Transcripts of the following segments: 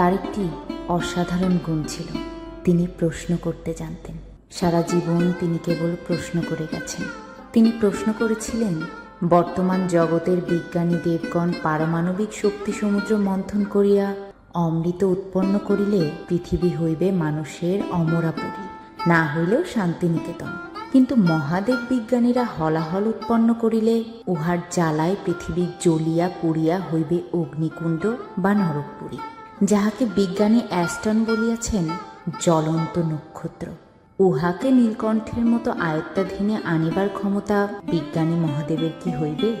তার একটি অসাধারণ গুণ ছিল। তিনি প্রশ্ন করতে জানতেন। সারা জীবন তিনি কেবল প্রশ্ন করে গেছেন। তিনি প্রশ্ন করেছিলেন, বর্তমান জগতের বিজ্ঞানী দেবগণ পারমাণবিক শক্তি সমুদ্র মন্থন করিয়া অমৃত উৎপন্ন করিলে পৃথিবী হইবে মানুষের অমরাপুরী, না হইলেও শান্তিনিকেতন। কিন্তু মহাদেব বিজ্ঞানীরা হলাহল উৎপন্ন করিলে উহার জ্বালায় পৃথিবী জ্বলিয়া পুড়িয়া হইবে অগ্নিকুণ্ড বা নরকপুরী। যাহাকে বিজ্ঞানী অ্যাস্টন বলিয়াছেন, জ্বলন্ত নক্ষত্র। উহাকে নীলকণ্ঠের মতো আয়ত্তাধীনে আনিবার ক্ষমতা বিজ্ঞানী মহাদেবের কি হইবে?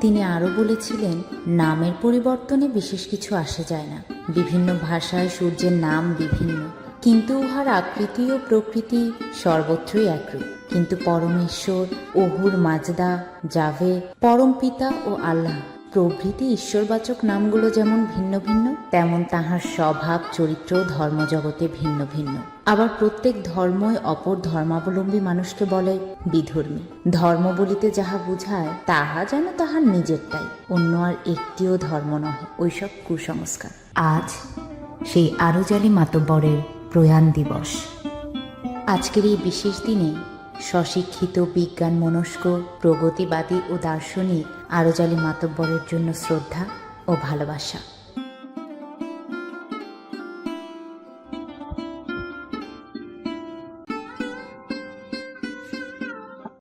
তিনি আরও বলেছিলেন, নামের পরিবর্তনে বিশেষ কিছু আসে যায় না। বিভিন্ন ভাষায় সূর্যের নাম বিভিন্ন। কিন্তু উহার আকৃতি ও প্রকৃতি সর্বত্রই একরূপ। কিন্তু পরমেশ্বর, অহুর মাজদা, জাভে পরম পিতা ও আল্লাহ প্রভৃতি ঈশ্বরবাচক নামগুলো যেমন ভিন্ন ভিন্ন, তেমন তাহার স্বভাব, চরিত্র ধর্মজগতে ভিন্ন ভিন্ন। আবার প্রত্যেক ধর্মই অপর ধর্মাবলম্বী মানুষকে বলে বিধর্মী। ধর্ম বলিতে যাহা বুঝায়, তাহা যেন তাহার নিজেরটাই, অন্য আর একটিও ধর্ম নহে। ওইসব কুসংস্কার। আজ সেই আরজালি মাতব্বরের প্রয়াণ দিবস। আজকের এই বিশেষ দিনে স্বশিক্ষিত বিজ্ঞান মনস্ক প্রগতিবাদী ও দার্শনিক আরজালি মাতব্বরের জন্য শ্রদ্ধা ও ভালোবাসা।